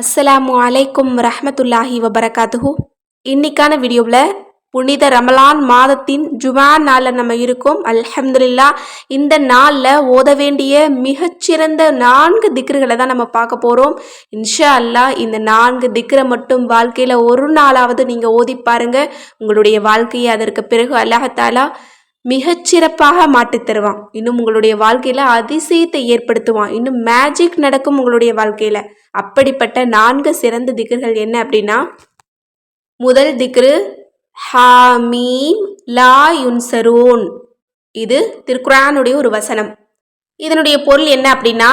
அஸ்ஸலாமு அலைக்கும் ரஹமத்துல்லாஹி வபரகாத்துஹு. இன்னைக்கான வீடியோவில் புனித ரமலான் மாதத்தின் ஜுமா நாளில் நம்ம இருக்கோம். அல்ஹம்துலில்லா இந்த நாளில் ஓத வேண்டிய மிகச்சிறந்த நான்கு திக்ருகளை தான் நம்ம பார்க்க போகிறோம் இன்ஷா அல்லாஹ் இந்த நான்கு திக்ரை மட்டும் வாழ்க்கையில் ஒரு நாளாவது நீங்கள் ஓதி பாருங்கள் உங்களுடைய வாழ்க்கையை அதற்கு பிறகு அல்லாஹாலா மிகச்சிறப்பாக மாற்றித் தருவான். இன்னும் உங்களுடைய வாழ்க்கையில் அதிசயத்தை ஏற்படுத்துவான். இன்னும் மேஜிக் நடக்கும் உங்களுடைய வாழ்க்கையில். அப்படிப்பட்ட நான்கு சிறந்த திக்ர்கள் என்ன அப்படின்னா முதல் திக்ரு ஹாமீம் லா யுன்சரூன். இது திருக்குரானுடைய ஒரு வசனம். இதனுடைய பொருள் என்ன அப்படின்னா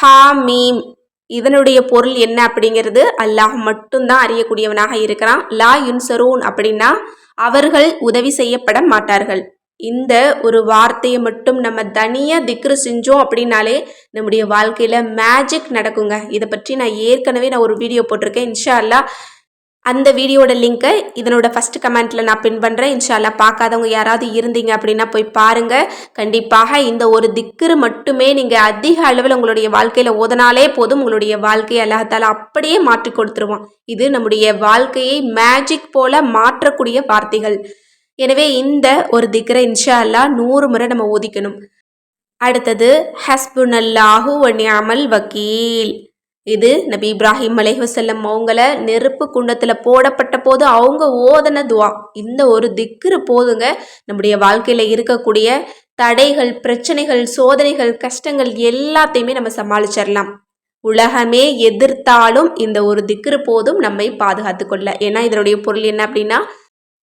ஹாமீம். இதனுடைய பொருள் என்ன அப்படிங்கிறது அல்லாஹ் மட்டும்தான் அறியக்கூடியவனாக இருக்கிறான். லா யுன்சரூன் அப்படின்னா அவர்கள் உதவி செய்யப்பட மாட்டார்கள். இந்த ஒரு வார்த்தையை மட்டும் நம்ம தனியாக திக்ரு செஞ்சோம் அப்படின்னாலே நம்முடைய வாழ்க்கையில் மேஜிக் நடக்குங்க. இதை பற்றி நான் ஏற்கனவே நான் ஒரு வீடியோ போட்டிருக்கேன். இன்ஷா அல்லா அந்த வீடியோட லிங்க்கை இதனோட ஃபஸ்ட் கமெண்ட்டில் நான் பின் பண்ணுறேன் இன்ஷால்லா பார்க்காதவங்க யாராவது இருந்தீங்க அப்படின்னா போய் பாருங்கள் கண்டிப்பாக இந்த ஒரு திக்ரு மட்டுமே நீங்கள் அதிக அளவில் உங்களுடைய வாழ்க்கையில் ஓதனாலே போதும். உங்களுடைய வாழ்க்கையை அல்லாஹால அப்படியே மாற்றி கொடுத்துருவோம் இது நம்முடைய வாழ்க்கையை மேஜிக் போல மாற்றக்கூடிய வார்த்தைகள். எனவே இந்த ஒரு திக்ரை இன்ஷா அல்லா நூறு முறை நம்ம ஓதிக்கணும். அடுத்தது ஹஸ்புனல்லாஹு அமல் வக்கீல். இது நபி இப்ராஹிம் அலைஹுசல்லம் அவங்கள நெருப்பு குண்டத்தில் போடப்பட்ட போது அவங்க ஓதன துவா. இந்த ஒரு திக்ரு போதுங்க நம்முடைய வாழ்க்கையில் இருக்கக்கூடிய தடைகள் பிரச்சனைகள் சோதனைகள் கஷ்டங்கள் எல்லாத்தையுமே நம்ம சமாளிச்சிடலாம் உலகமே எதிர்த்தாலும் இந்த ஒரு திக்ரு போதும் நம்மை பாதுகாத்து கொள்ள ஏன்னா இதனுடைய பொருள் என்ன அப்படின்னா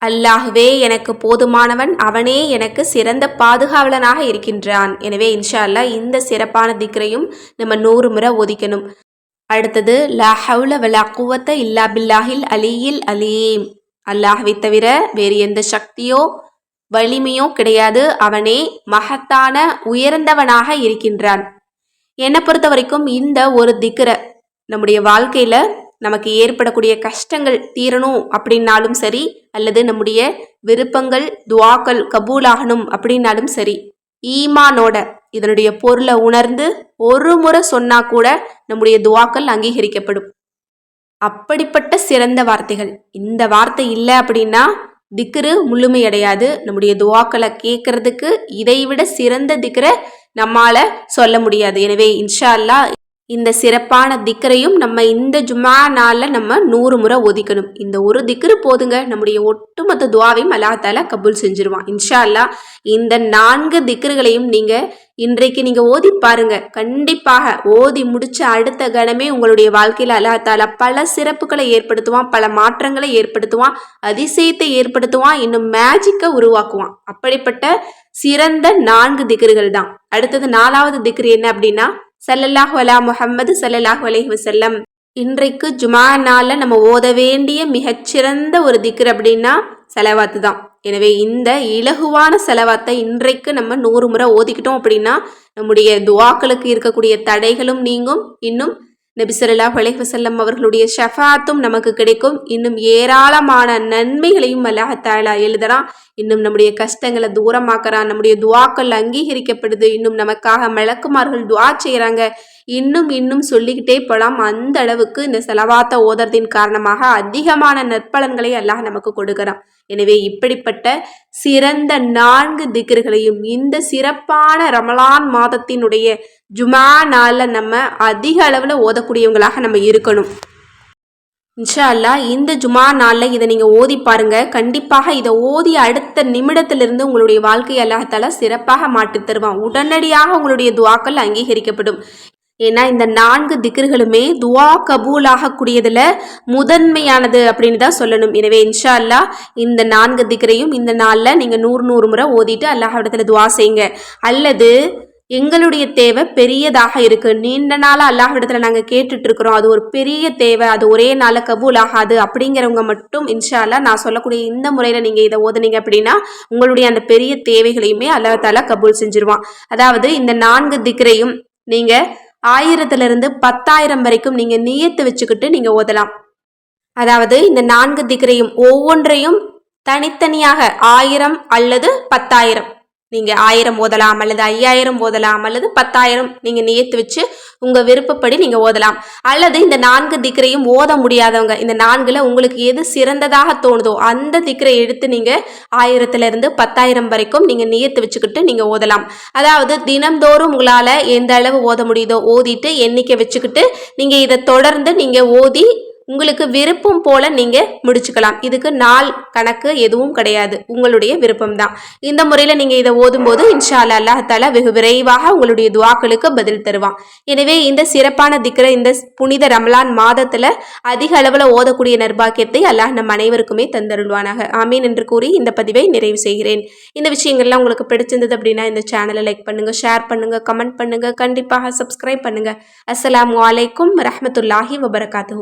அல்லாஹ்வே எனக்கு போதுமானவன் அவனே எனக்கு சிறந்த பாதுகாவலனாக இருக்கின்றான். எனவே இன்ஷா அல்லா இந்த சிறப்பான திக்ரையும் நம்ம நூறு முறை ஒதிக்கணும் அடுத்தது லா ஹவுல வலா குவத்த இல்லா பில்லாஹில் அலியில் அலீம். அல்லாஹ்வை தவிர வேறு எந்த சக்தியோ வலிமையோ கிடையாது. அவனே மகத்தான உயர்ந்தவனாக இருக்கின்றான். என்னை பொறுத்த வரைக்கும் இந்த ஒரு திக்ர நம்முடைய வாழ்க்கையில் நமக்கு ஏற்படக்கூடிய கஷ்டங்கள் தீரணும் அப்படின்னாலும் சரி அல்லது நம்முடைய விருப்பங்கள் துவாக்கள் கபூலாகணும் அப்படின்னாலும் சரி ஈமானோட இதனுடைய பொருளை உணர்ந்து ஒரு முறை சொன்னா கூட நம்முடைய துவாக்கள் அங்கீகரிக்கப்படும். அப்படிப்பட்ட சிறந்த வார்த்தைகள். இந்த வார்த்தை இல்லை அப்படின்னா திக்ரு முழுமையடையாது நம்முடைய துவாக்களை கேட்கறதுக்கு இதைவிட சிறந்த திக்ரை நம்மால சொல்ல முடியாது. எனவே இன்ஷா அல்லா இந்த சிறப்பான திக்கரையும் நம்ம இந்த ஜுமா நாளில் நம்ம நூறு முறை ஒதுக்கணும் இந்த ஒரு திக்கரு போதுங்க. நம்முடைய ஒட்டுமொத்த துவாவையும் அல்லாத்தால கபூல் செஞ்சிருவான். இன்ஷா அல்லா இந்த நான்கு திக்கர்களையும் நீங்கள் இன்றைக்கு நீங்கள் ஓதி பாருங்க. கண்டிப்பாக ஓதி முடிச்ச அடுத்த கணமே உங்களுடைய வாழ்க்கையில் அல்லாத்தால பல சிறப்புகளை ஏற்படுத்துவான் பல மாற்றங்களை ஏற்படுத்துவான் அதிசயத்தை ஏற்படுத்துவான் இன்னும் மேஜிக்கை உருவாக்குவான். அப்படிப்பட்ட சிறந்த நான்கு திக்கர்கள் தான். அடுத்தது நாலாவது திக்ரு என்ன அப்படின்னா சல்லல்லாஹ் அலா முஹம்மது சல்லல்லாஹ் அலஹி வசல்லம் இன்றைக்கு ஜுமா நாளில் நம்ம ஓத வேண்டிய மிகச்சிறந்த ஒரு திக்ர் அப்படின்னா செலவாத்து தான். எனவே இந்த இலகுவான செலவாத்தை இன்றைக்கு நம்ம நூறு முறை ஓதிக்கிட்டோம் அப்படின்னா நம்முடைய துவாக்களுக்கு இருக்கக்கூடிய தடைகளும் நீங்கும். இன்னும் நபிசல்லா வலைவசல்லம் அவர்களுடைய ஷஃபாத்தும் நமக்கு கிடைக்கும். இன்னும் ஏராளமான நன்மைகளையும் அல்லாஹாலா எழுதுறான். இன்னும் நம்முடைய கஷ்டங்களை தூரமாக்குறான். நம்முடைய துவாக்கள் அங்கீகரிக்கப்படுது. இன்னும் நமக்காக மலக்குமார்கள் துவா செய்கிறாங்க இன்னும் இன்னும் சொல்லிக்கிட்டே போகலாம் அந்த அளவுக்கு இந்த செலவாத்த ஓதறதின் காரணமாக அதிகமான நற்பலன்களை அல்லாஹ் நமக்கு கொடுக்குறான். எனவே இப்படிப்பட்ட சிறந்த நான்கு திகர்களையும் இந்த சிறப்பான ரமலான் மாதத்தினுடைய ஜுமா நாளில் நம்ம அதிக அளவில் ஓதக்கூடியவங்களாக நம்ம இருக்கணும். இன்ஷா அல்லா இந்த ஜுமா நாளில் இதை நீங்கள் ஓதி பாருங்க. கண்டிப்பாக இதை ஓதி அடுத்த நிமிடத்திலிருந்து உங்களுடைய வாழ்க்கை அல்லாஹால சிறப்பாக மாற்றித் தருவான். உடனடியாக உங்களுடைய துவாக்கள் அங்கீகரிக்கப்படும். ஏன்னா இந்த நான்கு திக்ர்களுமே துவா கபூல் ஆகக்கூடியதில் முதன்மையானது அப்படின்னு தான் சொல்லணும். எனவே இன்ஷா அல்லா இந்த நான்கு திக்கரையும் இந்த நாளில் நீங்கள் நூறு நூறு முறை ஓதிட்டு அல்லாஹிடத்தில் துவா செய்யுங்க. அல்லது எங்களுடைய தேவை பெரியதாக இருக்கு. நீண்ட நாளாக அல்லாஹிடத்தில் நாங்கள் கேட்டுட்டு இருக்கிறோம் அது ஒரு பெரிய தேவை. அது ஒரே நாளில் கபூல் ஆகாது. அப்படிங்கிறவங்க மட்டும் இன்ஷா அல்லா நான் சொல்லக்கூடிய இந்த முறையில் நீங்கள் இதை ஓதுனீங்க அப்படின்னா உங்களுடைய அந்த பெரிய தேவைகளையுமே அல்லாஹால கபூல் செஞ்சிருவான். அதாவது இந்த நான்கு திக்கரையும் நீங்கள் ஆயிரத்திலிருந்து பத்தாயிரம் வரைக்கும் நீங்கள் நியத்து வச்சுக்கிட்டு நீங்கள் ஓதலாம். அதாவது இந்த நான்கு திகரையும் ஒவ்வொன்றையும் தனித்தனியாக ஆயிரம் அல்லது பத்தாயிரம். நீங்கள் ஆயிரம் ஓதலாம் அல்லது ஐயாயிரம் ஓதலாம் அல்லது பத்தாயிரம் நீங்கள் நியத்து வச்சு உங்கள் விருப்பப்படி நீங்கள் ஓதலாம். அல்லது இந்த நான்கு திக்கரையும் ஓத முடியாதவங்க இந்த நான்கில் உங்களுக்கு எது சிறந்ததாக தோணுதோ அந்த திக்கரை எடுத்து நீங்கள் ஆயிரத்துலேருந்து பத்தாயிரம் வரைக்கும் நீங்கள் நியத்து வச்சுக்கிட்டு நீங்கள் ஓதலாம். அதாவது தினம்தோறும் உங்களால் எந்த அளவு ஓத முடியுதோ ஓதிட்டு எண்ணிக்கை வச்சுக்கிட்டு நீங்கள் இதை தொடர்ந்து நீங்கள் ஓதி உங்களுக்கு விருப்பம் போல நீங்கள் முடிச்சுக்கலாம். இதுக்கு நாள் கணக்கு எதுவும் கிடையாது. உங்களுடைய விருப்பம்தான். இந்த முறையில் நீங்கள் இதை ஓதும்போது இன்ஷா அல்லா அல்லாஹ் தாலா வெகு விரைவாக உங்களுடைய துவாக்களுக்கு பதில் தருவான். எனவே இந்த சிறப்பான திக்கிற இந்த புனித ரமலான் மாதத்தில் அதிக அளவில் ஓதக்கூடிய நர்பாக்கியத்தை அல்லாஹ் நம் அனைவருக்குமே தந்தருள்வானாக. ஆமீன் என்று கூறி இந்த பதிவை நிறைவு செய்கிறேன். இந்த விஷயங்கள்லாம் உங்களுக்கு பிடிச்சிருந்தது அப்படின்னா இந்த சேனலை லைக் பண்ணுங்கள் ஷேர் பண்ணுங்கள் கமெண்ட் பண்ணுங்கள் கண்டிப்பாக சப்ஸ்கிரைப் பண்ணுங்கள் அஸ்லாம் அலைக்கும் ரஹமத்துல்லாஹி வபரகாத்து